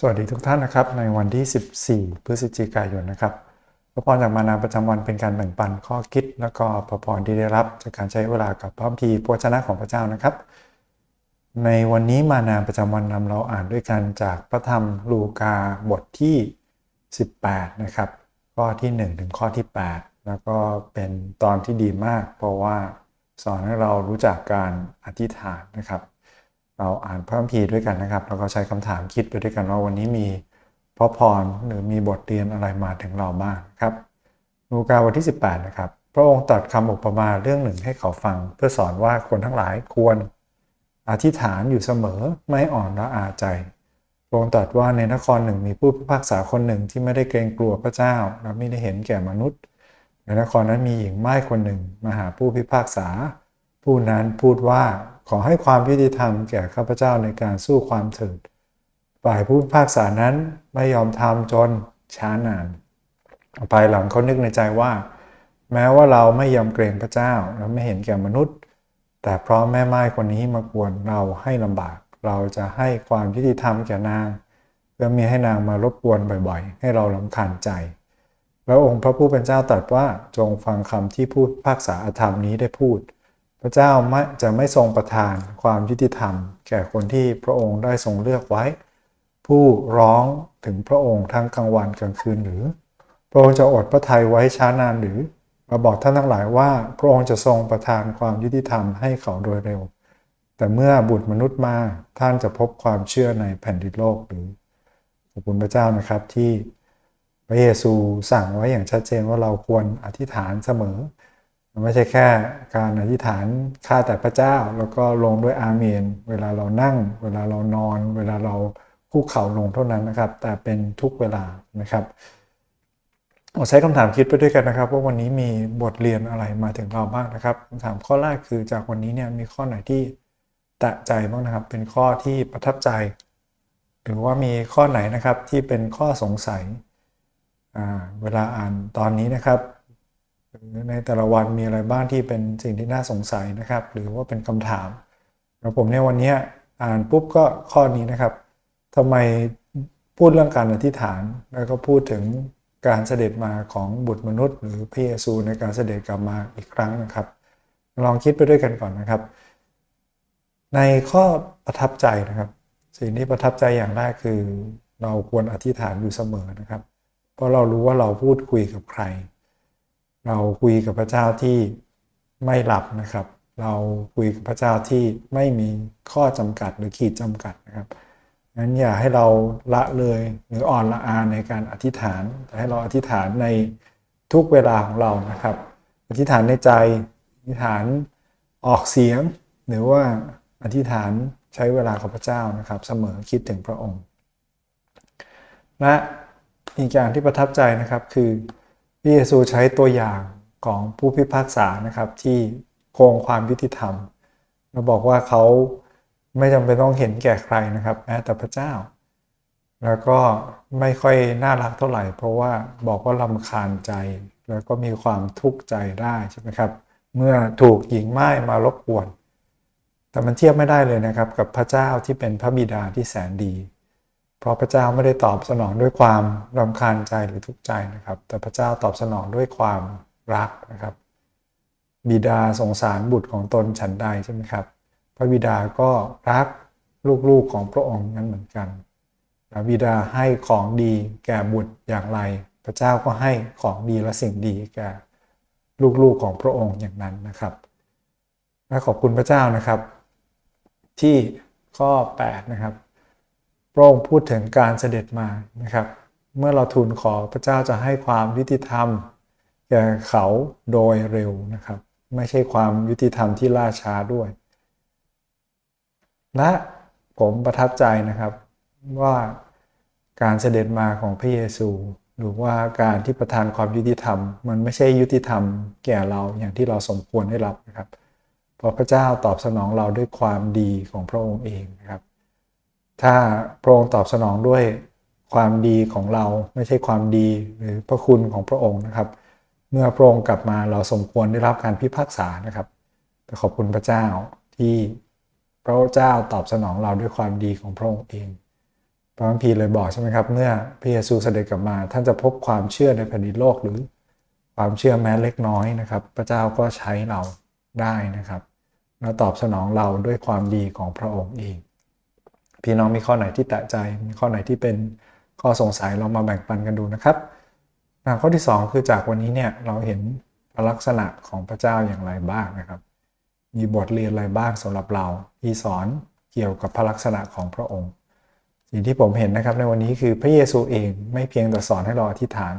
สวัสดีทุกท่านนะครับ ในวันที่ 14 พฤศจิกายนนะครับพระพรจากมานาประจำวันเป็นการแบ่งปันข้อคิด แล้วก็พระพรที่ได้รับจากการใช้เวลากับพระคัมภีร์พระวจนะของพระเจ้านะครับ ในวันนี้มานาประจำวันนำเราอ่านด้วยกันจากพระธรรมลูกาบทที่ 18 นะครับข้อที่ 1 ถึงข้อที่ 8 แล้วก็เป็นตอนที่ดีมาก เพราะว่าสอนให้เรารู้จักการอธิษฐานนะครับ เราอ่านพระคัมภีร์ด้วยกันนะครับ แล้วก็ใช้คำถามคิดไปด้วยกันว่าวันนี้มีพระพรหรือมีบทเรียนอะไรมาถึงเราบ้างครับลูกาบทที่ 18 นะครับ พระองค์ตรัสคำอุปมาเรื่องหนึ่งให้เขาฟัง เพื่อสอนว่าคนทั้งหลายควรอธิษฐานอยู่เสมอไม่อ่อนละอาใจ พระองค์ตรัสว่าในนครหนึ่งมีผู้พิพากษาคนหนึ่งที่ไม่ได้เกรงกลัวพระเจ้า และไม่ได้เห็นแก่มนุษย์ ในนครนั้นมีหญิงไม้คนหนึ่งมาหาผู้พิพากษา ผู้นั้นพูดว่า ขอให้ความยุติธรรมแก่ข้าพเจ้าในการสู้ความเถิดฝ่ายผู้พิพากษานั้นไม่ยอมทำจนช้านานภายหลังเขานึกในใจว่า แม้ว่าเราไม่ยอมเกรงพระเจ้าและไม่เห็นแก่มนุษย์ แต่เพราะแม่ไม้คนนี้มากวนเราให้ลำบาก เราจะให้ความยุติธรรมแก่นาง เพื่อมีให้นางมารบกวนบ่อยๆ ให้เราลำคาญใจ แล้วองค์พระผู้เป็นเจ้าตรัสว่าจงฟังคำที่ผู้พิพากษาอาธรรมนี้ได้พูด พระเจ้าจะไม่ทรงประทานความยุติธรรม แก่คนที่พระองค์ได้ทรงเลือกไว้ ผู้ร้องถึงพระองค์ทั้งกลางวันกลางคืนหรือ พระองค์จะอดพระทัยไว้ช้านานหรือมาบอกท่านทั้งหลายว่าพระองค์จะทรงประทานความยุติธรรมให้เขาโดยเร็ว แต่เมื่อบุตรมนุษย์มาท่านจะพบความเชื่อในแผ่นดินโลกหรือขอบคุณพระเจ้านะครับที่พระเยซูสั่งไว้อย่างชัดเจนว่าเราควรอธิษฐานเสมอ ไม่ใช่แค่การอธิษฐานข้าแต่พระเจ้า แล้วก็ลงด้วยอาเมน เวลาเรานั่ง เวลาเรานอน เวลาเราคุกเข่าลงเท่านั้นนะครับ แต่เป็นทุกเวลานะครับเราใช้คำถามคิดไปด้วยกันนะครับ ว่าวันนี้มีบทเรียนอะไรมาถึงเราบ้างนะครับคำถามข้อแรกคือจากวันนี้เนี่ยมีข้อไหนที่ตะใจบ้างนะครับ เป็นข้อที่ประทับใจ หรือว่ามีข้อไหนนะครับที่เป็นข้อสงสัยเวลาอ่านตอนนี้นะครับ ในแต่ละวันมีอะไรบ้างที่เป็นสิ่งที่น่าสงสัยนะครับ หรือว่าเป็นคำถามแล้วผมเนี่ยวันนี้อ่านปุ๊บก็ข้อนี้นะครับทำไมพูดเรื่องการอธิษฐาน แล้วก็พูดถึงการเสด็จมาของบุตรมนุษย์ หรือพระเยซูในการเสด็จกลับมาอีกครั้งนะครับ ลองคิดไปด้วยกันก่อนนะครับ ในข้อประทับใจนะครับ สิ่งที่ประทับใจอย่างแรกคือ เราควรอธิษฐานอยู่เสมอนะครับ เพราะเรารู้ว่าเราพูดคุยกับใคร เราคุยกับพระเจ้าที่ไม่หลับนะครับ เราคุยกับพระเจ้าที่ไม่มีข้อจำกัดหรือขีดจำกัดนะครับงั้นอย่าให้เราละเลยหรืออ่อนละอาในการอธิษฐานแต่ให้เราอธิษฐานในทุกเวลาของเรานะครับ อธิษฐานในใจ อธิษฐานออกเสียง หรือว่าอธิษฐานใช้เวลากับพระเจ้านะครับ เสมอคิดถึงพระองค์ และอีกอย่างที่ประทับใจนะครับคือ พระเยซูใช้ตัวอย่างของผู้พิพากษานะครับที่โคงความยุติธรรมเราบอกว่าเขาไม่จำเป็นต้องเห็นแก่ใครนะครับแม้แต่พระเจ้า แล้วก็ไม่ค่อยน่ารักเท่าไหร่ เพราะว่าบอกว่าลำคาญใจ แล้วก็มีความทุกข์ใจได้ใช่ไหมครับ เมื่อถูกหญิงไม้มารบกวน แต่มันเทียบไม่ได้เลยนะครับ กับพระเจ้าที่เป็นพระบิดาที่แสนดี เพราะพระเจ้าไม่ได้ตอบสนองด้วยความรำคาญใจหรือทุกข์ใจนะครับ แต่พระเจ้าตอบสนองด้วยความรักนะครับ บิดาสงสารบุตรของตนฉันใดใช่ไหมครับ พระบิดาก็รักลูกๆของพระองค์นั้นเหมือนกันพระบิดาให้ของดีแก่บุตรอย่างไร พระเจ้าก็ให้ของดีและสิ่งดีแก่ลูกๆของพระองค์อย่างนั้นนะครับและขอบคุณพระเจ้านะครับ ที่ข้อ 8 นะครับ ระองค์พูดถึงการเสด็จมานะครับ เมื่อเราทูลขอพระเจ้าจะให้ความยุติธรรมแก่เขาโดยเร็วนะครับ ไม่ใช่ความยุติธรรมที่ล่าช้าด้วย และผมประทับใจนะครับว่าการเสด็จมาของพระเยซู หรือว่าการที่ประทานความยุติธรรม มันไม่ใช่ยุติธรรมแก่เราอย่างที่เราสมควรได้รับนะครับเพราะพระเจ้าตอบสนองเราด้วยความดีของพระองค์เองนะครับ ถ้าพระองค์ตอบสนองด้วยความดีของเราไม่ใช่ความดีหรือพระคุณของพระองค์นะครับ เมื่อพระองค์กลับมาเราสมควรได้รับการพิพากษานะครับแต่ขอบคุณพระเจ้าที่พระเจ้าตอบสนองเราด้วยความดีของพระองค์เองพระคัมภีร์เลยบอกใช่ไหมครับ เมื่อพระเยซูเสด็จกลับมา ท่านจะพบความเชื่อในแผ่นดินโลกหรือความเชื่อแม้เล็กน้อยนะครับ พระเจ้าก็ใช้เราได้นะครับ แล้วตอบสนองเราด้วยความดีของพระองค์เอง พี่น้องมีข้อไหนที่แตะใจ มีข้อไหนที่เป็นข้อสงสัยเรามาแบ่งปันกันดูนะครับข้อที่ 2 คือจากวันนี้เนี่ยเราเห็นลักษณะของพระเจ้าอย่างไรบ้างนะครับ มีบทเรียนอะไรบ้างสำหรับเราที่สอนเกี่ยวกับพระลักษณะของพระองค์ สิ่งที่ผมเห็นนะครับในวันนี้คือพระเยซูเองไม่เพียงแต่สอนให้เราอธิษฐาน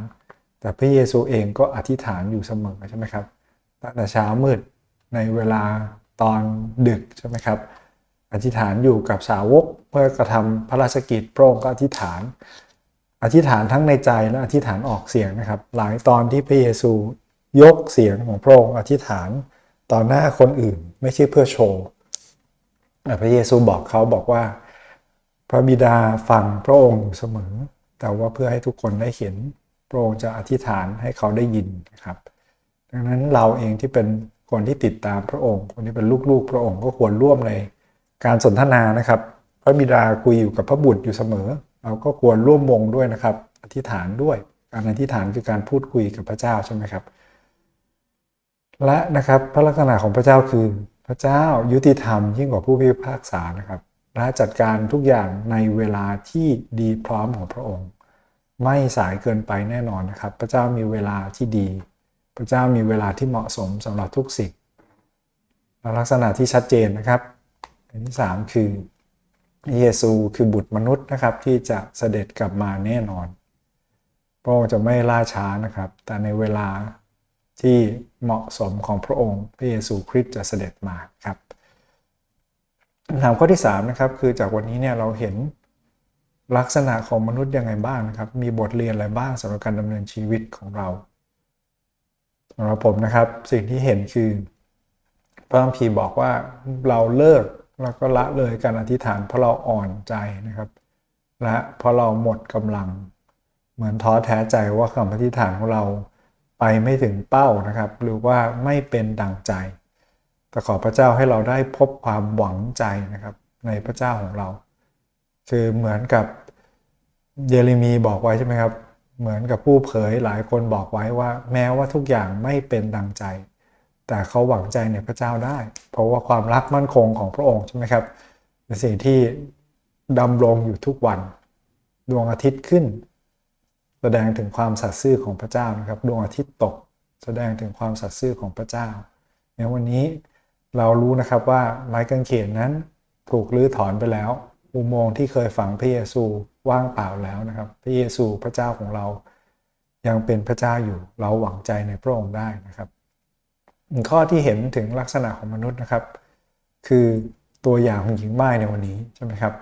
แต่พระเยซูเองก็อธิษฐานอยู่เสมอใช่ไหมครับตั้งแต่เช้ามืดในเวลาตอนดึกใช่ไหมครับ อธิษฐานอยู่กับสาวกเพื่อกระทำพระราชกิจพระองค์ก็อธิษฐาน อธิษฐานทั้งในใจและอธิษฐานออกเสียงนะครับ หลายตอนที่พระเยซูยกเสียงของพระองค์อธิษฐานต่อหน้าคนอื่นไม่ใช่เพื่อโชว์พระเยซูบอกเขาบอกว่า พระบิดาฟังพระองค์อยู่เสมอ แต่ว่าเพื่อให้ทุกคนได้เห็นพระองค์จะอธิษฐานให้เขาได้ยินนะครับ ดังนั้นเราเองที่เป็นคนที่ติดตามพระองค์ คนที่เป็นลูกๆพระองค์ก็ควรร่วมใน การสนทนานะครับ พระบิดาคุยอยู่กับพระบุตรอยู่เสมอ เราก็ควรร่วมวงด้วยนะครับ อธิษฐานด้วย การอธิษฐานคือการพูดคุยกับพระเจ้าใช่ไหมครับ และนะครับพระลักษณะของพระเจ้าคือพระเจ้ายุติธรรมยิ่งกว่าผู้พิพากษานะครับและจัดการทุกอย่างในเวลาที่ดีพร้อมของพระองค์ ไม่สายเกินไปแน่นอนนะครับ พระเจ้ามีเวลาที่ดี พระเจ้ามีเวลาที่เหมาะสมสำหรับทุกสิ่งลักษณะที่ชัดเจนนะครับ อันที่3คือเยซูคือบุตรมนุษย์นะครับ ที่จะเสด็จกลับมาแน่นอน พระองค์จะไม่ล่าช้านะครับ แต่ในเวลาที่เหมาะสมของพระองค์พระเยซูคริสต์จะเสด็จมาครับคำถามข้อที่3นะครับคือจากวันนี้เนี่ยเราเห็นลักษณะของมนุษย์ยังไงบ้างนะครับ มีบทเรียนอะไรบ้างสำหรับการดำเนินชีวิตของเราสำหรับผมนะครับสิ่งที่เห็นคือพระคัมภีร์บอกว่าเราเลิก แล้วก็ละเลยการอธิษฐานเพราะเราอ่อนใจนะครับและเพราะเราหมดกำลัง เหมือนท้อแท้ใจว่าคำอธิษฐานของเราไปไม่ถึงเป้านะครับ หรือว่าไม่เป็นดังใจ แต่ขอพระเจ้าให้เราได้พบความหวังใจนะครับ ในพระเจ้าของเรา คือเหมือนกับเยเรมีบอกไว้ใช่ไหมครับ เหมือนกับผู้เผยหลายคนบอกไว้ว่า แม้ว่าทุกอย่างไม่เป็นดังใจ แต่เขาหวังใจในพระเจ้าได้ เพราะว่าความรักมั่นคงของพระองค์ใช่ไหมครับเป็นสิ่งที่ดำรงอยู่ทุกวัน ดวงอาทิตย์ขึ้น แสดงถึงความสัตย์ซื่อของพระเจ้านะครับ ดวงอาทิตย์ตก แสดงถึงความสัตย์ซื่อของพระเจ้าในวันนี้เรารู้นะครับว่าไม้กางเขนนั้นถูกลื้อถอนไปแล้ว อุโมงค์ที่เคยฝังพระเยซูว่างเปล่าแล้วนะครับ พระเยซูพระเจ้าของเรายังเป็นพระเจ้าอยู่ เราหวังใจในพระองค์ได้นะครับ ข้อที่เห็นถึงลักษณะของมนุษย์นะครับ คือตัวอย่างของหญิงไม้ในวันนี้ใช่ไหมครับ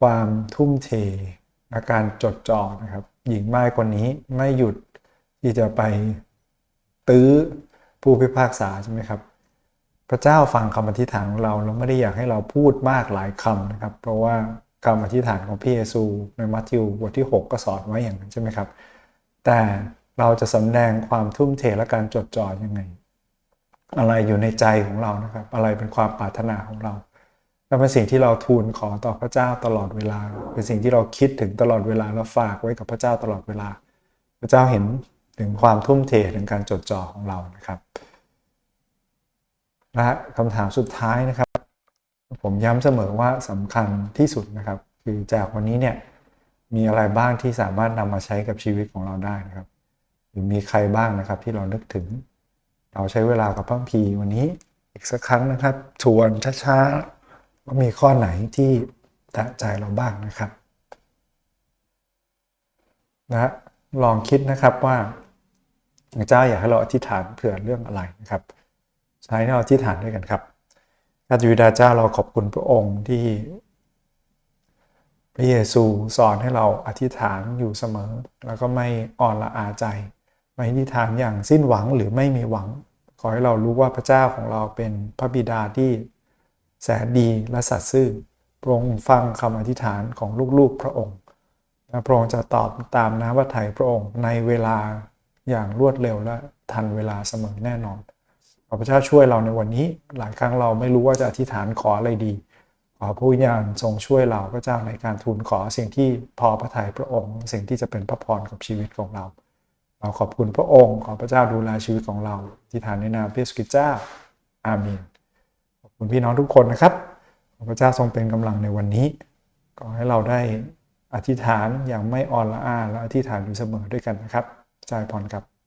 ความทุ่มเทอาการจดจ่อนะครับ หญิงไม้คนนี้ไม่หยุดที่จะไปตื้อผู้พิพากษาใช่ไหมครับ พระเจ้าฟังคำอธิษฐานของเราเราไม่ได้อยากให้เราพูดมากหลายคำนะครับ เพราะว่าคำอธิษฐานของพระเยซูในมัทธิวบทที่ 6 ก็สอนไว้อย่างนั้นใช่ไหมครับ แต่เราจะสำแดงความทุ่มเทและการจดจ่อยังไง อะไรอยู่ในใจของเรานะครับ อะไรเป็นความปรารถนาของเราและเป็นสิ่งที่เราทูลขอต่อพระเจ้าตลอดเวลา เป็นสิ่งที่เราคิดถึงตลอดเวลาแล้วฝากไว้กับพระเจ้าตลอดเวลา พระเจ้าเห็นถึงความทุ่มเทถึงการจดจ่อของเรานะครับและคำถามสุดท้ายนะครับ ผมย้ำเสมอว่าสำคัญที่สุดนะครับ คือจากวันนี้เนี่ยมีอะไรบ้างที่สามารถนำมาใช้กับชีวิตของเราได้นะครับหรือมีใครบ้างนะครับที่เรานึกถึง เราใช้เวลากับพระพีวันนี้อีกสักครั้งนะครับ ทวนช้าๆว่ามีข้อไหนที่ตะใจเราบ้างนะครับนะลองคิดนะครับว่าพระเจ้าอยากให้เราอธิษฐานเผื่อเรื่องอะไรนะครับ ใช้ให้เราอธิษฐานด้วยกันครับพระบิดาเจ้าเราขอบคุณพระองค์ที่พระเยซูสอนให้เราอธิษฐานอยู่เสมอ แล้วก็ไม่อ่อนละอาใจ อธิษฐานอย่างสิ้นหวังหรือไม่มีหวัง ขอให้เรารู้ว่าพระเจ้าของเราเป็นพระบิดาที่แสนดีและสัตย์ซื่อพระองค์ฟังคำอธิษฐานของลูกๆพระองค์พระองค์จะตอบตามน้ำพระทัยพระองค์ในเวลาอย่างรวดเร็วและทันเวลาเสมอแน่นอนขอพระเจ้าช่วยเราในวันนี้ หลายครั้งเราไม่รู้ว่าจะอธิษฐานขออะไรดีขอพระวิญญาณทรงช่วยเราพระเจ้าในการทูลขอสิ่งที่พอพระทัยพระองค์ สิ่งที่จะเป็นพระพรกับชีวิตของเรา เราขอบคุณพระองค์ ขอพระเจ้าดูแลชีวิตของเรา ที่ฐานในนามพระเยซูคริสต์เจ้าอาเมนขอบคุณพี่น้องทุกคนนะครับ ขอพระเจ้าทรงเป็นกำลังในวันนี้ ขอให้เราได้อธิษฐานอย่างไม่อ่อนละอาและอธิษฐานอยู่เสมอด้วยกันนะครับจ่ายพรครับ